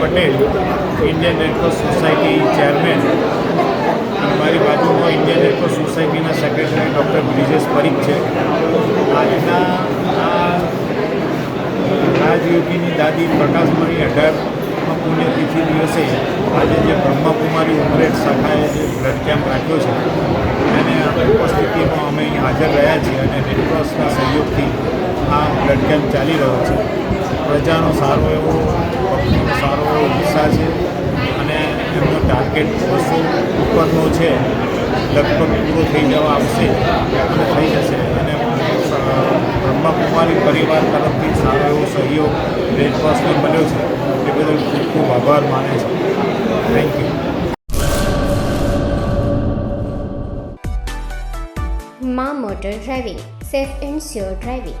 Patel Indian Red Cross Society chairman મારી બાજુમાં Indian Red Cross સોસાયટીના સેક્રેટરી ડૉક્ટર બ્રિજેશ પરીખ છે. આજના આ રાજયોગીની દાદી પ્રકાશમણી અઢારમાં પુણ્યતિથિ દિવસે આજે જે બ્રહ્મકુમારી ઉમરેટ શાખાએ જે બ્લડ કેમ્પ રાખ્યો છે, એને ઉપસ્થિતિમાં અમે અહીં હાજર રહ્યા છીએ અને રેડક્રોસના સહયોગથી આ બ્લડ કેમ્પ ચાલી રહ્યો છે. પ્રજાનો સારો એવો એવો છે અને એમનો ટાર્ગેટ બસો ઉપરનો છે, લગભગ પૂરો થઈ જવા આવશે અને થઈ જશે. અને બ્રહ્માકુમારી પરિવાર તરફથી સારો એવો સહયોગ રેડક્રોસને મળ્યો છે. એ બદલ ખૂબ ખૂબ આભાર માને છે. Thank you Maa motor driving, safe and sure driving.